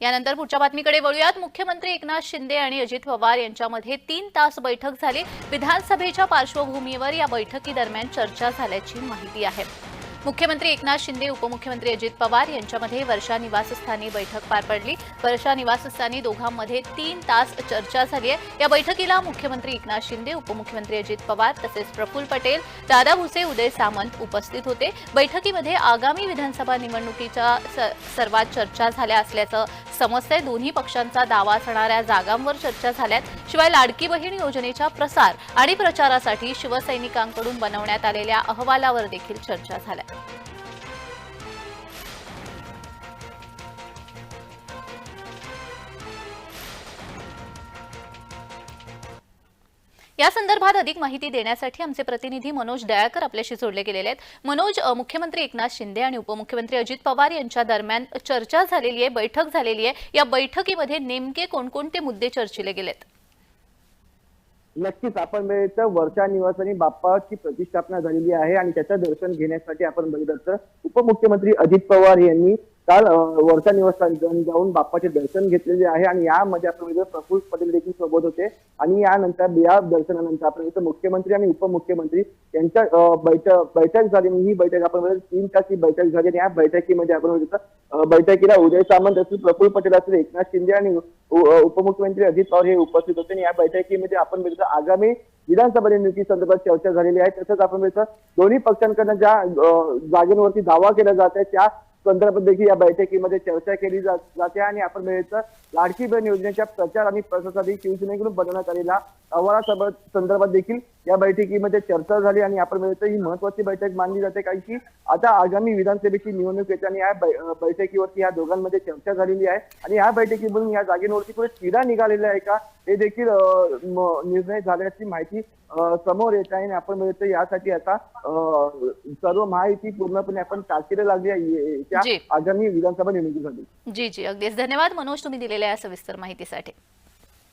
यानंतर पुढच्या बातमीकडे वळूयात. मुख्यमंत्री एकनाथ शिंदे आणि अजित पवार यांच्यामध्ये तीन तास बैठक झाली. विधानसभेच्या पार्श्वभूमीवर या बैठकीदरम्यान चर्चा झाल्याची माहिती आहे. मुख्यमंत्री एकनाथ शिंदे उपमुख्यमंत्री अजित पवार यांच्यामध्ये वर्षा निवासस्थानी बैठक पार पडली. वर्षा निवासस्थानी दोघांमध्ये तीन तास चर्चा झाली आहे. या बैठकीला मुख्यमंत्री एकनाथ शिंदे उपमुख्यमंत्री अजित पवार तसेच प्रफुल्ल पटेल दादा भुसे उदय सामंत उपस्थित होते. बैठकीमध्ये आगामी विधानसभा निवडणुकीच्या सर्वात चर्चा झाल्या असल्याचं समजतंय दोन्ही पक्षांचा दावा असणाऱ्या जागांवर चर्चा झाल्यात. शिवाय लाडकी बहीण योजनेच्या प्रसार आणि प्रचारासाठी शिवसैनिकांकडून बनवण्यात आलेल्या अहवालावर देखील चर्चा झाल्या. या संदर्भात अधिक माहिती देण्यासाठी आमचे प्रतिनिधी मनोज दयाळकर आपल्याशी जोडले गेलेले आहेत. मनोज मुख्यमंत्री एकनाथ शिंदे आणि उपमुख्यमंत्री अजित पवार यांच्या दरम्यान चर्चा झालेली आहे बैठक झालेली आहे. या बैठकीमध्ये नेमके कोणकोणते मुद्दे चर्चिले गेलेत? नक्कीच आपण बघितलं वर्षा निवासाने बाप्पाची प्रतिष्ठापना झालेली आहे आणि त्याचं दर्शन घेण्यासाठी आपण बघितलं तर उपमुख्यमंत्री अजित पवार यांनी काल अं, वर्षा निवासस्थानी जाऊन जाऊन बाप्पाचे दर्शन घेतलेले आहे आणि यामध्ये आपण इथं प्रफुल्ल पटेल देखील सोबत होते. आणि यानंतर या दर्शनानंतर आपण इथं मुख्यमंत्री आणि उपमुख्यमंत्री यांच्या बैठक बैठक झाली. आणि ही बैठक आपण तीन तास ही बैठक झाली. आणि या बैठकीमध्ये आपण बैठकीला उदय सामंत असतील प्रफुल्ल पटेल असतील एकनाथ शिंदे आणि उपमुख्यमंत्री अजित पवार हे उपस्थित होते. आणि या बैठकीमध्ये आपण बघितलं आगामी विधानसभा निवडणुकी संदर्भात चर्चा झालेली आहे. तसंच आपण बघितलं दोन्ही पक्षांकडनं ज्या जागेवरती दावा केला जात आहे त्या संदर्भात देखील या बैठकीमध्ये चर्चा केली जाते आणि आपण बघितलं लाडकी बहीण योजनेच्या प्रचार आणि प्रसारासाठी शिवसेनेकडून बनवण्यात आलेला अहवाला संदर्भात देखील या बैठकीमध्ये चर्चा झाली आणि आपण ही महत्वाची बैठक मानली जाते. कारण की आता आगामी विधानसभेची निवडणूक येते आणि या बैठकीवरती या दोघांमध्ये चर्चा झालेली आहे. आणि या बैठकीमधून या जागेवरती कुठे तिढा निघालेला आहे का हे देखील निर्णय झाल्याची माहिती समोर येत आहे. आणि आपण बघितलं यासाठी आता सर्व माहिती पूर्णपणे आपण टाकीला लागली आहे. आगामी विधानसभा निवडणुकीसाठी. जी जी. अगदीच. धन्यवाद. मनोज तुम्ही दिलेल्या या सविस्तर माहितीसाठी.